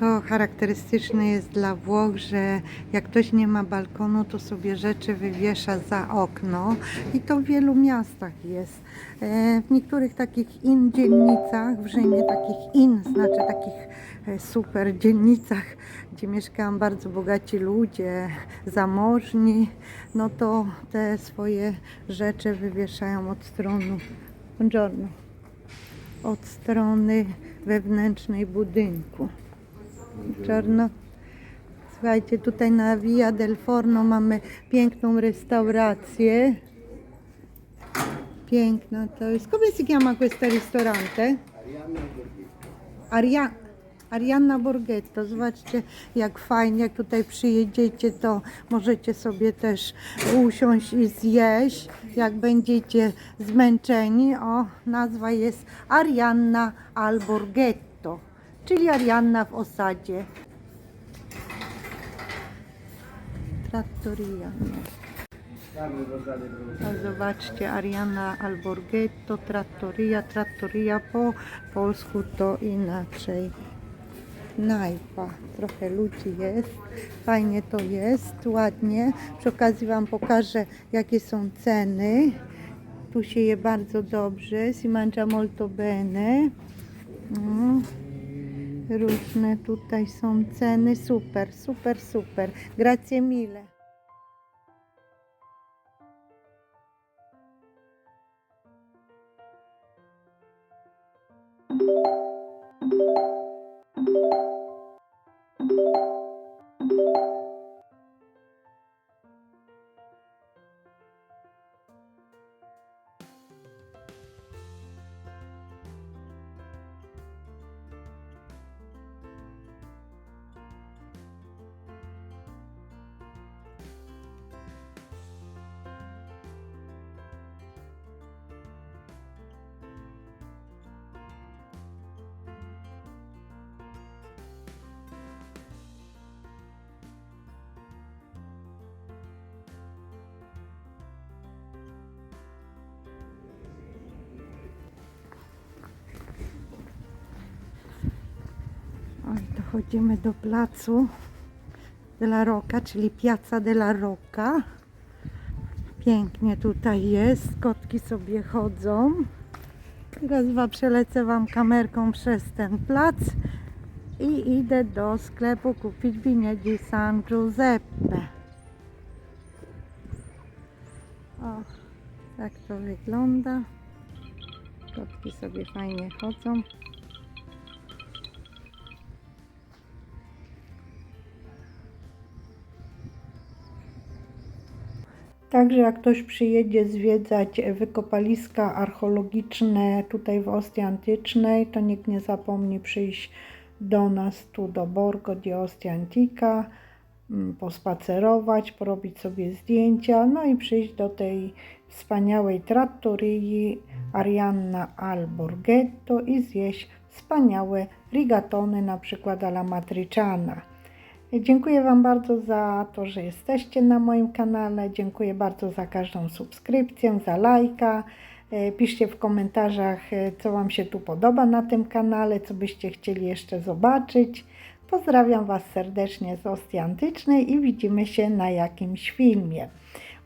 To charakterystyczne jest dla Włoch, że jak ktoś nie ma balkonu, to sobie rzeczy wywiesza za okno i to w wielu miastach jest. E, W niektórych takich in dzielnicach, w Rzymie takich in, znaczy takich e, super dzielnicach, gdzie mieszkają bardzo bogaci ludzie, zamożni, no to te swoje rzeczy wywieszają od strony, od strony wewnętrznej budynku. Czarno. Słuchajcie, tutaj na Via del Forno mamy piękną restaurację. Piękna to jest. Come si chiama questo ristorante? Aria... Arianna Borghetto. Zobaczcie, jak fajnie, jak tutaj przyjedziecie, to możecie sobie też usiąść i zjeść, jak będziecie zmęczeni. O, nazwa jest Arianna al Borghetto, czyli Arianna w osadzie. Trattoria. O, zobaczcie, Ariana Alborghetto, Trattoria, Trattoria po polsku to inaczej. Knajpa, trochę ludzi jest, fajnie to jest, ładnie. Przy okazji Wam pokażę, jakie są ceny. Tu się je bardzo dobrze, si mangia molto bene. Mm. Różne tutaj są ceny, super, super, super. Grazie mille. Oj, dochodzimy do placu della Rocca, czyli Piazza della Rocca. Pięknie tutaj jest, kotki sobie chodzą. Teraz wam przelecę Wam kamerką przez ten plac i idę do sklepu kupić binietti San Giuseppe. O, tak to wygląda. Kotki sobie fajnie chodzą. Także jak ktoś przyjedzie zwiedzać wykopaliska archeologiczne tutaj w Ostii Antycznej, to nikt nie zapomni przyjść do nas tu do Borgo di Ostia Antica, mm, pospacerować, porobić sobie zdjęcia, no i przyjść do tej wspaniałej trattorii Arianna al Borghetto i zjeść wspaniałe rigatony, na przykład alla matriciana. Dziękuję Wam bardzo za to, że jesteście na moim kanale. Dziękuję bardzo za każdą subskrypcję, za lajka. E, Piszcie w komentarzach, e, co Wam się tu podoba na tym kanale, co byście chcieli jeszcze zobaczyć. Pozdrawiam Was serdecznie z Ostii Antycznej i widzimy się na jakimś filmie.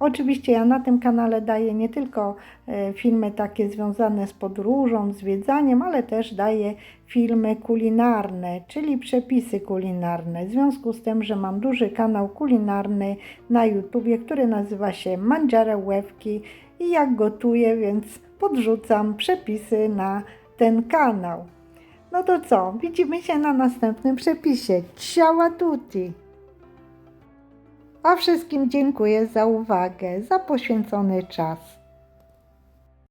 Oczywiście ja na tym kanale daję nie tylko e, filmy takie związane z podróżą, zwiedzaniem, ale też daję filmy kulinarne, czyli przepisy kulinarne. W związku z tym, że mam duży kanał kulinarny na YouTubie, który nazywa się Mangiare Łewki i jak gotuję, więc podrzucam przepisy na ten kanał. No to co? Widzimy się na następnym przepisie. Ciao a tutti! A wszystkim dziękuję za uwagę, za poświęcony czas.